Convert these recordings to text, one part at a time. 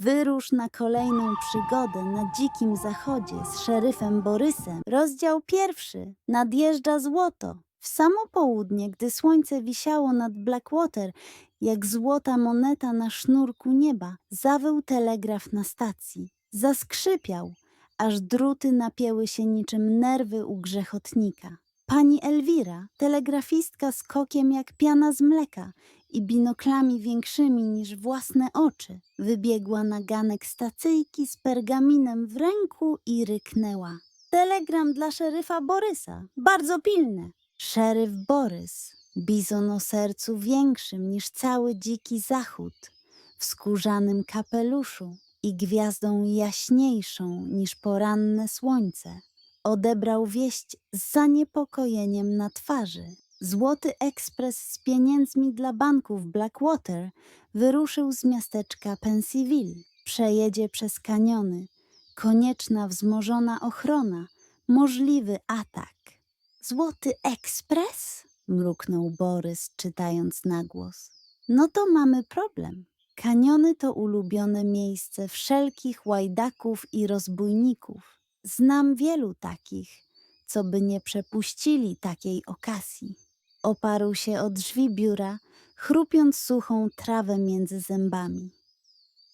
Wyrusz na kolejną przygodę na dzikim zachodzie z szeryfem Borysem. Rozdział pierwszy. Nadjeżdża złoto. W samo południe, gdy słońce wisiało nad Blackwater, jak złota moneta na sznurku nieba, zawył telegraf na stacji. Zaskrzypiał, aż druty napięły się niczym nerwy u grzechotnika. Pani Elwira, telegrafistka z kokiem jak piana z mleka i binoklami większymi niż własne oczy, wybiegła na ganek stacyjki z pergaminem w ręku i ryknęła. Telegram dla szeryfa Borysa, bardzo pilny. Szeryf Borys, bizon o sercu większym niż cały dziki zachód, w skórzanym kapeluszu i gwiazdą jaśniejszą niż poranne słońce, odebrał wieść z zaniepokojeniem na twarzy. Złoty ekspres z pieniędzmi dla banków Blackwater wyruszył z miasteczka Pensyville. Przejedzie przez kaniony. Konieczna wzmożona ochrona. Możliwy atak. Złoty ekspres? mruknął Borys, czytając na głos. No to mamy problem. Kaniony to ulubione miejsce wszelkich łajdaków i rozbójników. Znam wielu takich, co by nie przepuścili takiej okazji. Oparł się o drzwi biura, chrupiąc suchą trawę między zębami.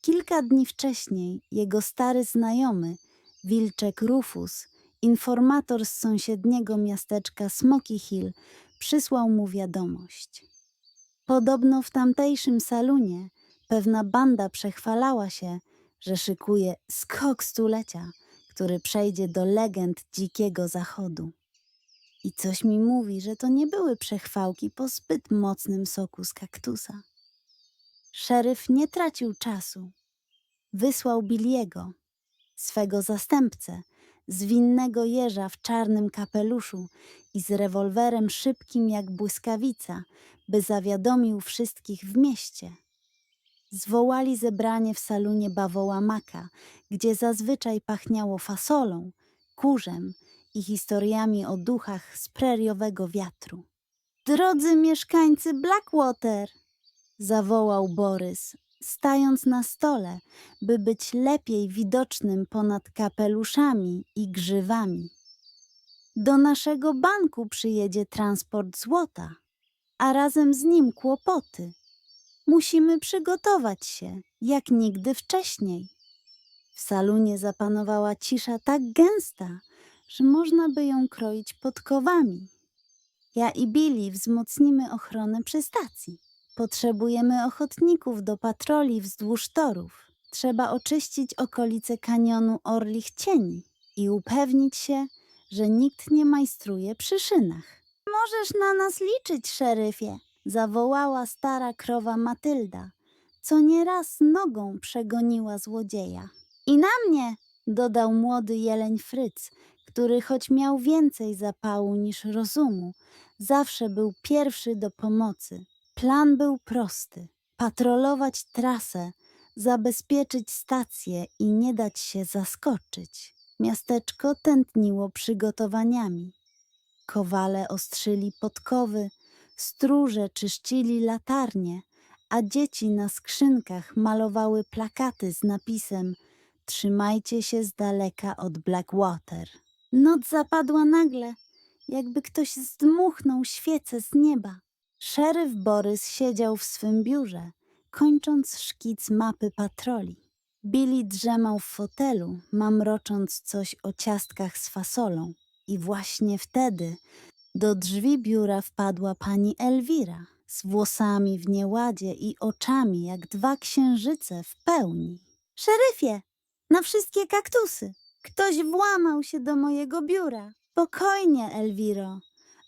Kilka dni wcześniej jego stary znajomy, Wilczek Rufus, informator z sąsiedniego miasteczka Smoky Hill, przysłał mu wiadomość. Podobno w tamtejszym salonie pewna banda przechwalała się, że szykuje skok stulecia, który przejdzie do legend dzikiego zachodu. I coś mi mówi, że to nie były przechwałki po zbyt mocnym soku z kaktusa. Szeryf nie tracił czasu. Wysłał Billiego, swego zastępcę, zwinnego jeża w czarnym kapeluszu i z rewolwerem szybkim jak błyskawica, by zawiadomił wszystkich w mieście. Zwołali zebranie w salonie bawoła Maka, gdzie zazwyczaj pachniało fasolą, kurzem i historiami o duchach z preriowego wiatru. Drodzy mieszkańcy Blackwater! zawołał Borys, stając na stole, by być lepiej widocznym ponad kapeluszami i grzywami. Do naszego banku przyjedzie transport złota, a razem z nim kłopoty. Musimy przygotować się, jak nigdy wcześniej. W salonie zapanowała cisza tak gęsta, że można by ją kroić podkowami. Ja i Billy wzmocnimy ochronę przy stacji. Potrzebujemy ochotników do patroli wzdłuż torów. Trzeba oczyścić okolice kanionu Orlich Cieni i upewnić się, że nikt nie majstruje przy szynach. Możesz na nas liczyć, szeryfie, zawołała stara krowa Matylda, co nieraz nogą przegoniła złodzieja. I na mnie, dodał młody jeleń Fryc, który choć miał więcej zapału niż rozumu, zawsze był pierwszy do pomocy. Plan był prosty: patrolować trasę, zabezpieczyć stację i nie dać się zaskoczyć. Miasteczko tętniło przygotowaniami. Kowale ostrzyli podkowy, stróże czyścili latarnie, a dzieci na skrzynkach malowały plakaty z napisem Trzymajcie się z daleka od Blackwater. Noc zapadła nagle, jakby ktoś zdmuchnął świecę z nieba. Szeryf Borys siedział w swym biurze, kończąc szkic mapy patroli. Billy drzemał w fotelu, mamrocząc coś o ciastkach z fasolą. I właśnie wtedy do drzwi biura wpadła pani Elwira z włosami w nieładzie i oczami jak dwa księżyce w pełni. Szeryfie, na wszystkie kaktusy! Ktoś włamał się do mojego biura. Spokojnie, Elwiro.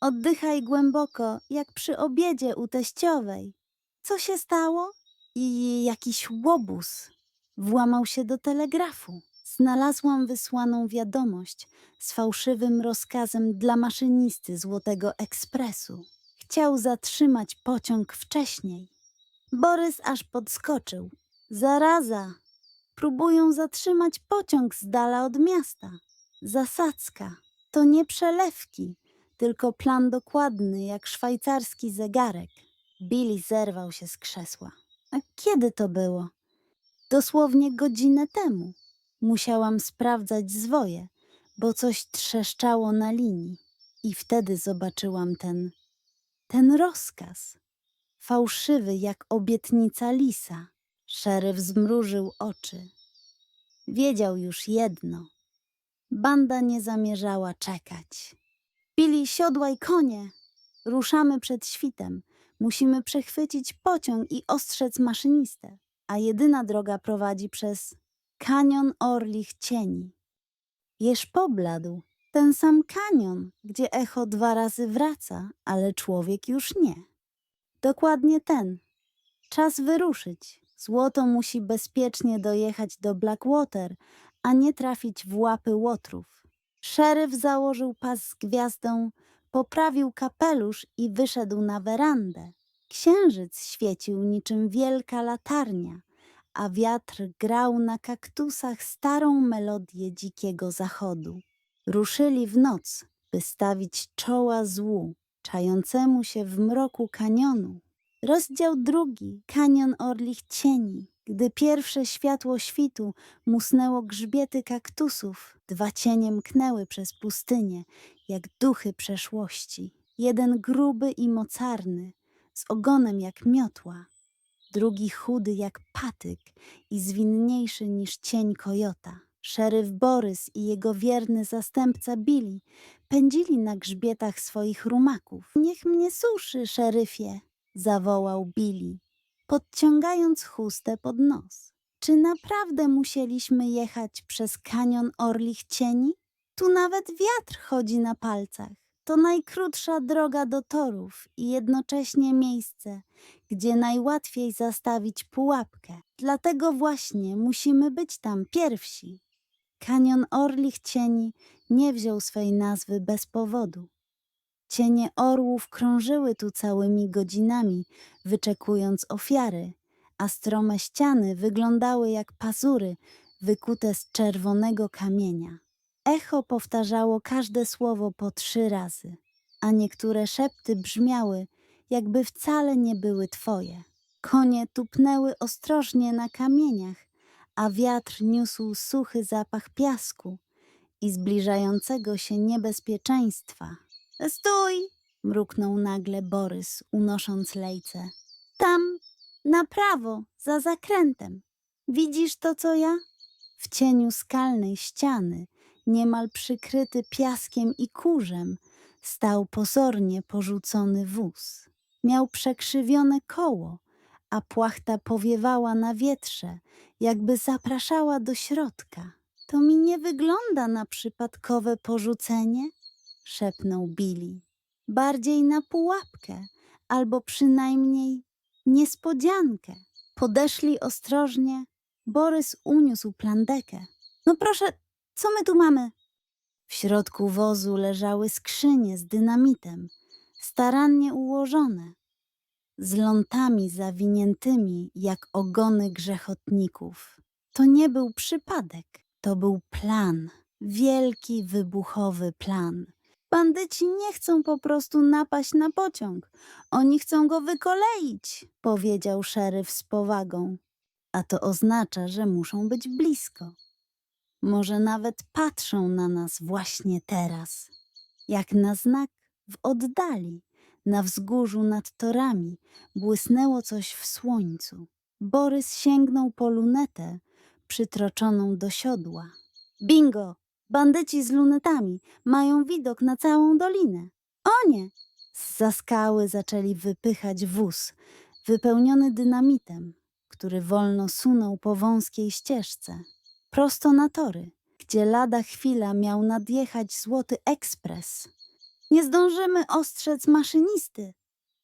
Oddychaj głęboko, jak przy obiedzie u teściowej. Co się stało? I jakiś łobuz włamał się do telegrafu. Znalazłam wysłaną wiadomość z fałszywym rozkazem dla maszynisty Złotego Ekspresu. Chciał zatrzymać pociąg wcześniej. Borys aż podskoczył. Zaraza! Próbują zatrzymać pociąg z dala od miasta. Zasadzka. To nie przelewki, tylko plan dokładny, jak szwajcarski zegarek. Billy zerwał się z krzesła. A kiedy to było? Dosłownie godzinę temu. Musiałam sprawdzać zwoje, bo coś trzeszczało na linii. I wtedy zobaczyłam ten, ten rozkaz. Fałszywy jak obietnica lisa. Szeryf zmrużył oczy. Wiedział już jedno. Banda nie zamierzała czekać. Pili siodła i konie. Ruszamy przed świtem. Musimy przechwycić pociąg i ostrzec maszynistę, a jedyna droga prowadzi przez kanion Orlich Cieni. Jeż pobladł, ten sam kanion, gdzie echo dwa razy wraca, ale człowiek już nie. Dokładnie ten. Czas wyruszyć. Złoto musi bezpiecznie dojechać do Blackwater, a nie trafić w łapy łotrów. Szeryf założył pas z gwiazdą, poprawił kapelusz i wyszedł na werandę. Księżyc świecił niczym wielka latarnia, a wiatr grał na kaktusach starą melodię dzikiego zachodu. Ruszyli w noc, by stawić czoła złu, czającemu się w mroku kanionu. Rozdział drugi, kanion Orlich Cieni. Gdy pierwsze światło świtu musnęło grzbiety kaktusów, dwa cienie mknęły przez pustynię, jak duchy przeszłości. Jeden gruby i mocarny, z ogonem jak miotła, drugi chudy jak patyk i zwinniejszy niż cień kojota. Szeryf Borys i jego wierny zastępca Billy pędzili na grzbietach swoich rumaków. Niech mnie suszy, szeryfie, zawołał Billy, podciągając chustę pod nos. Czy naprawdę musieliśmy jechać przez kanion Orlich Cieni? Tu nawet wiatr chodzi na palcach. To najkrótsza droga do torów i jednocześnie miejsce, gdzie najłatwiej zastawić pułapkę. Dlatego właśnie musimy być tam pierwsi. Kanion Orlich Cieni nie wziął swej nazwy bez powodu. Cienie orłów krążyły tu całymi godzinami, wyczekując ofiary, a strome ściany wyglądały jak pazury wykute z czerwonego kamienia. Echo powtarzało każde słowo po trzy razy, a niektóre szepty brzmiały, jakby wcale nie były twoje. Konie tupnęły ostrożnie na kamieniach, a wiatr niósł suchy zapach piasku i zbliżającego się niebezpieczeństwa. Stój! mruknął nagle Borys, unosząc lejce. Tam, na prawo, za zakrętem. Widzisz to, co ja? W cieniu skalnej ściany, niemal przykryty piaskiem i kurzem, stał pozornie porzucony wóz. Miał przekrzywione koło, a płachta powiewała na wietrze, jakby zapraszała do środka. To mi nie wygląda na przypadkowe porzucenie, szepnął Billy. Bardziej na pułapkę, albo przynajmniej niespodziankę. Podeszli ostrożnie. Borys uniósł plandekę. No proszę, co my tu mamy? W środku wozu leżały skrzynie z dynamitem, starannie ułożone, z lątami zawiniętymi jak ogony grzechotników. To nie był przypadek, to był plan, wielki wybuchowy plan. Bandyci nie chcą po prostu napaść na pociąg. Oni chcą go wykoleić, powiedział szeryf z powagą. A to oznacza, że muszą być blisko. Może nawet patrzą na nas właśnie teraz. Jak na znak w oddali, na wzgórzu nad torami, błysnęło coś w słońcu. Borys sięgnął po lunetę przytroczoną do siodła. Bingo! Bandyci z lunetami mają widok na całą dolinę. O nie! Z skały zaczęli wypychać wóz, wypełniony dynamitem, który wolno sunął po wąskiej ścieżce, prosto na tory, gdzie lada chwila miał nadjechać złoty ekspres. Nie zdążymy ostrzec maszynisty!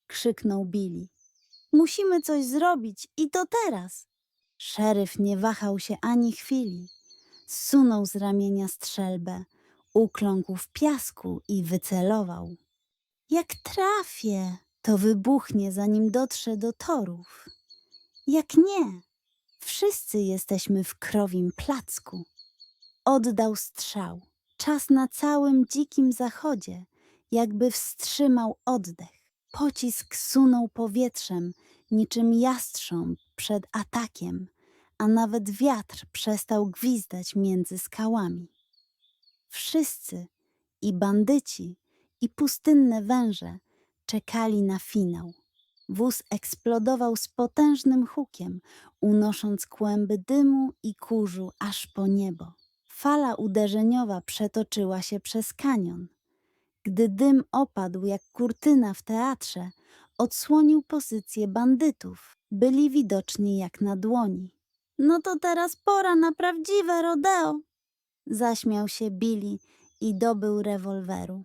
krzyknął Billy. Musimy coś zrobić i to teraz! Szeryf nie wahał się ani chwili zsunął z ramienia strzelbę, ukląkł w piasku i wycelował. Jak trafię, to wybuchnie, zanim dotrze do torów. Jak nie, wszyscy jesteśmy w krowim placku. Oddał strzał. Czas na całym dzikim zachodzie, jakby wstrzymał oddech. Pocisk sunął powietrzem, niczym jastrząb przed atakiem, a nawet wiatr przestał gwizdać między skałami. Wszyscy, i bandyci, i pustynne węże, czekali na finał. Wóz eksplodował z potężnym hukiem, unosząc kłęby dymu i kurzu aż po niebo. Fala uderzeniowa przetoczyła się przez kanion. Gdy dym opadł jak kurtyna w teatrze, odsłonił pozycję bandytów. Byli widoczni jak na dłoni. No to teraz pora na prawdziwe rodeo, zaśmiał się Billy i dobył rewolweru.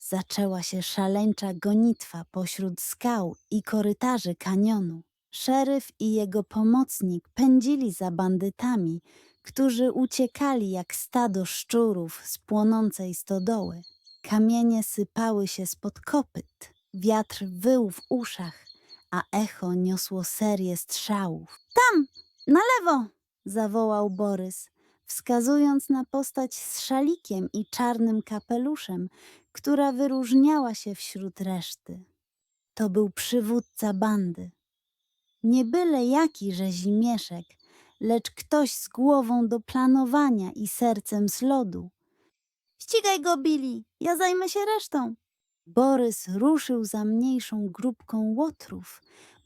Zaczęła się szaleńcza gonitwa pośród skał i korytarzy kanionu. Szeryf i jego pomocnik pędzili za bandytami, którzy uciekali jak stado szczurów z płonącej stodoły. Kamienie sypały się spod kopyt, wiatr wył w uszach, a echo niosło serię strzałów. Tam, na lewo! zawołał Borys, wskazując na postać z szalikiem i czarnym kapeluszem, która wyróżniała się wśród reszty. To był przywódca bandy. Nie byle jaki rzezimieszek, lecz ktoś z głową do planowania i sercem z lodu. Ścigaj go, Billy, ja zajmę się resztą. Borys ruszył za mniejszą grupką łotrów,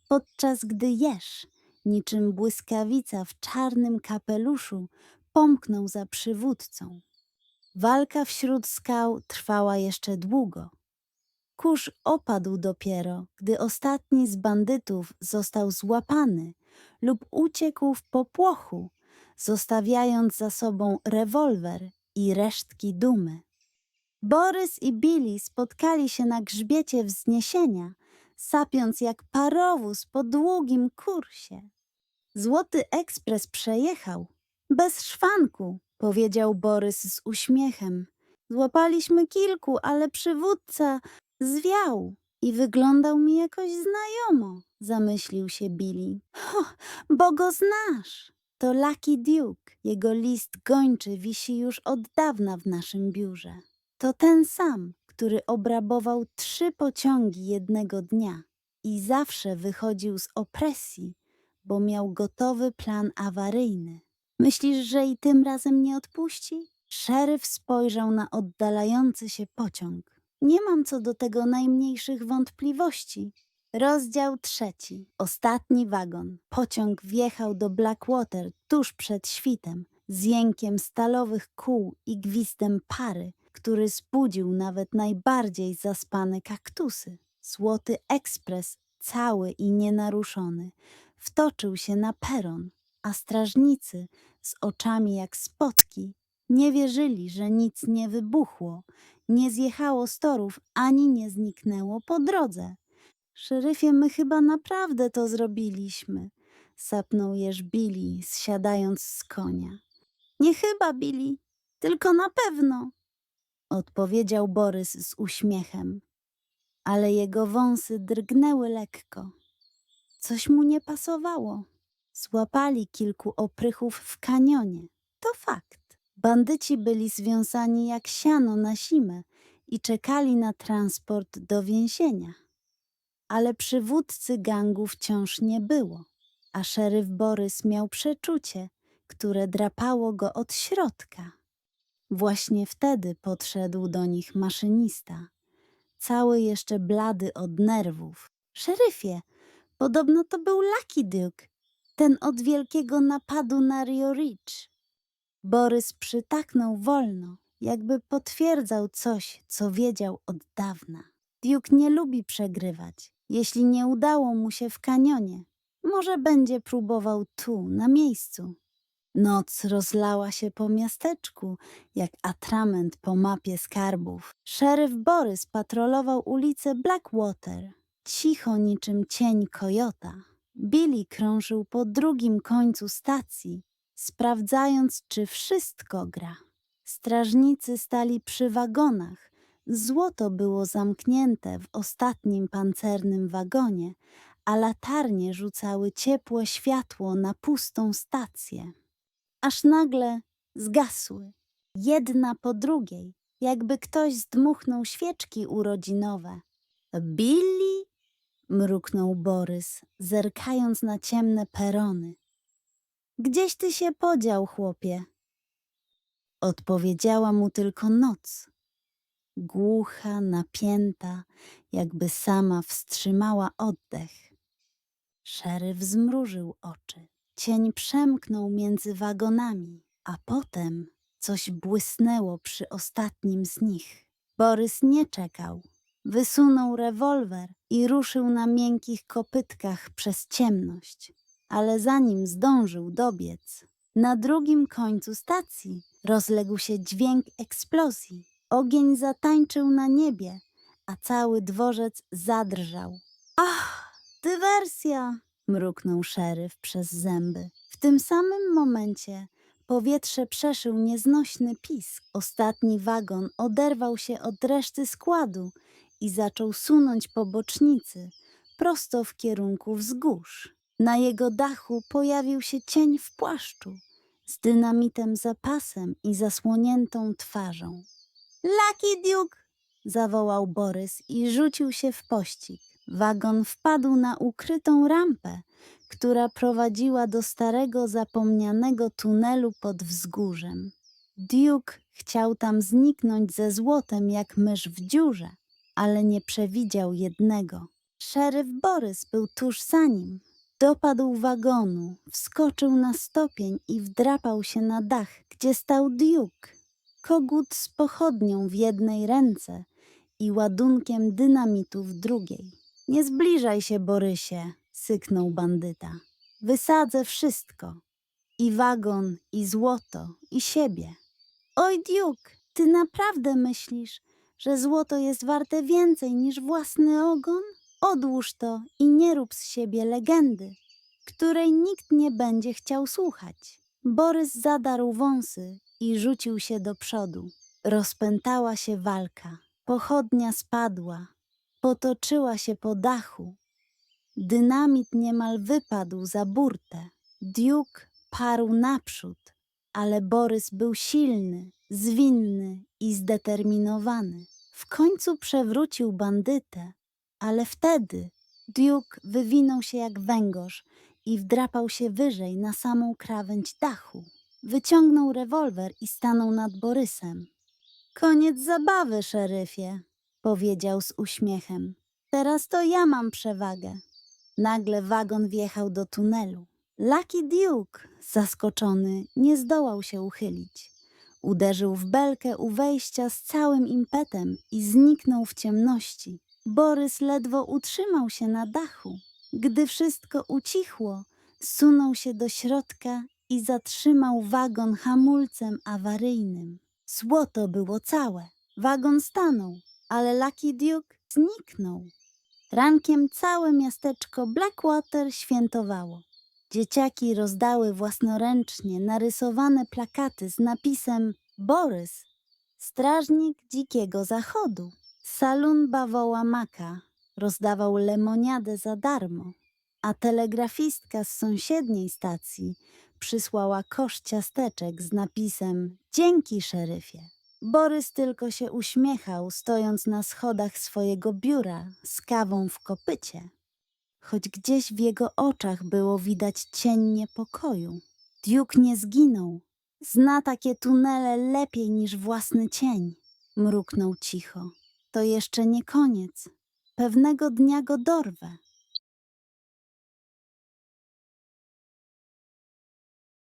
podczas gdy jeż, niczym błyskawica w czarnym kapeluszu, pomknął za przywódcą. Walka wśród skał trwała jeszcze długo. Kurz opadł dopiero, gdy ostatni z bandytów został złapany lub uciekł w popłochu, zostawiając za sobą rewolwer i resztki dumy. Borys i Billy spotkali się na grzbiecie wzniesienia, sapiąc jak parowóz po długim kursie. Złoty ekspres przejechał. Bez szwanku, powiedział Borys z uśmiechem. Złapaliśmy kilku, ale przywódca zwiał i wyglądał mi jakoś znajomo, zamyślił się Billy. Ho, bo go znasz. To Lucky Duke. Jego list gończy wisi już od dawna w naszym biurze. To ten sam, który obrabował trzy pociągi jednego dnia i zawsze wychodził z opresji, bo miał gotowy plan awaryjny. Myślisz, że i tym razem nie odpuści? Szeryf spojrzał na oddalający się pociąg. Nie mam co do tego najmniejszych wątpliwości. Rozdział trzeci. Ostatni wagon. Pociąg wjechał do Blackwater tuż przed świtem, z jękiem stalowych kół i gwizdem pary, który zbudził nawet najbardziej zaspane kaktusy. Złoty ekspres, cały i nienaruszony, wtoczył się na peron, a strażnicy z oczami jak spotki nie wierzyli, że nic nie wybuchło, nie zjechało z torów ani nie zniknęło po drodze. Szeryfie, my chyba naprawdę to zrobiliśmy, sapnął jeż Billy, zsiadając z konia. Nie chyba, Billy, tylko na pewno, odpowiedział Borys z uśmiechem, ale jego wąsy drgnęły lekko. Coś mu nie pasowało. Złapali kilku oprychów w kanionie. To fakt. Bandyci byli związani jak siano na zimę i czekali na transport do więzienia. Ale przywódcy gangu wciąż nie było, a szeryf Borys miał przeczucie, które drapało go od środka. Właśnie wtedy podszedł do nich maszynista, cały jeszcze blady od nerwów. Szeryfie, podobno to był Lucky Duke, ten od wielkiego napadu na Rio Ridge. Borys przytaknął wolno, jakby potwierdzał coś, co wiedział od dawna. Duke nie lubi przegrywać. Jeśli nie udało mu się w kanionie, może będzie próbował tu, na miejscu. Noc rozlała się po miasteczku, jak atrament po mapie skarbów. Szeryf Borys patrolował ulicę Blackwater, cicho niczym cień kojota. Billy krążył po drugim końcu stacji, sprawdzając, czy wszystko gra. Strażnicy stali przy wagonach. Złoto było zamknięte w ostatnim pancernym wagonie, a latarnie rzucały ciepłe światło na pustą stację. Aż nagle zgasły, jedna po drugiej, jakby ktoś zdmuchnął świeczki urodzinowe. Billy? mruknął Borys, zerkając na ciemne perony. Gdzieś ty się podział, chłopie? Odpowiedziała mu tylko noc. Głucha, napięta, jakby sama wstrzymała oddech. Szeryf zmrużył oczy. Cień przemknął między wagonami, a potem coś błysnęło przy ostatnim z nich. Borys nie czekał. Wysunął rewolwer i ruszył na miękkich kopytkach przez ciemność. Ale zanim zdążył dobiec, na drugim końcu stacji rozległ się dźwięk eksplozji. Ogień zatańczył na niebie, a cały dworzec zadrżał. Ach, dywersja! Mruknął szeryf przez zęby. W tym samym momencie powietrze przeszył nieznośny pisk. Ostatni wagon oderwał się od reszty składu i zaczął sunąć po bocznicy, prosto w kierunku wzgórz. Na jego dachu pojawił się cień w płaszczu, z dynamitem za pasem i zasłoniętą twarzą. Lucky Duke! zawołał Borys i rzucił się w pościg. Wagon wpadł na ukrytą rampę, która prowadziła do starego, zapomnianego tunelu pod wzgórzem. Duke chciał tam zniknąć ze złotem jak mysz w dziurze, ale nie przewidział jednego. Szeryf Borys był tuż za nim. Dopadł wagonu, wskoczył na stopień i wdrapał się na dach, gdzie stał Duke. Kogut z pochodnią w jednej ręce i ładunkiem dynamitu w drugiej. Nie zbliżaj się, Borysie, syknął bandyta. Wysadzę wszystko. I wagon, i złoto, i siebie. Oj, Duke, ty naprawdę myślisz, że złoto jest warte więcej niż własny ogon? Odłóż to i nie rób z siebie legendy, której nikt nie będzie chciał słuchać. Borys zadarł wąsy i rzucił się do przodu. Rozpętała się walka. Pochodnia spadła, potoczyła się po dachu. Dynamit niemal wypadł za burtę. Duke parł naprzód, ale Borys był silny, zwinny i zdeterminowany. W końcu przewrócił bandytę, ale wtedy Duke wywinął się jak węgorz i wdrapał się wyżej na samą krawędź dachu. Wyciągnął rewolwer i stanął nad Borysem. Koniec zabawy, szeryfie, powiedział z uśmiechem. Teraz to ja mam przewagę. Nagle wagon wjechał do tunelu. Lucky Duke, zaskoczony, nie zdołał się uchylić. Uderzył w belkę u wejścia z całym impetem i zniknął w ciemności. Borys ledwo utrzymał się na dachu. Gdy wszystko ucichło, sunął się do środka i zatrzymał wagon hamulcem awaryjnym. Złoto było całe. Wagon stanął, ale Lucky Duke zniknął. Rankiem całe miasteczko Blackwater świętowało. Dzieciaki rozdały własnoręcznie narysowane plakaty z napisem Borys, strażnik dzikiego zachodu. Salon bawoła Maka rozdawał lemoniadę za darmo, a telegrafistka z sąsiedniej stacji przysłała kosz ciasteczek z napisem Dzięki, szeryfie. Borys tylko się uśmiechał, stojąc na schodach swojego biura z kawą w kopycie. Choć gdzieś w jego oczach było widać cień niepokoju. Duke nie zginął. Zna takie tunele lepiej niż własny cień. Mruknął cicho. To jeszcze nie koniec. Pewnego dnia go dorwę.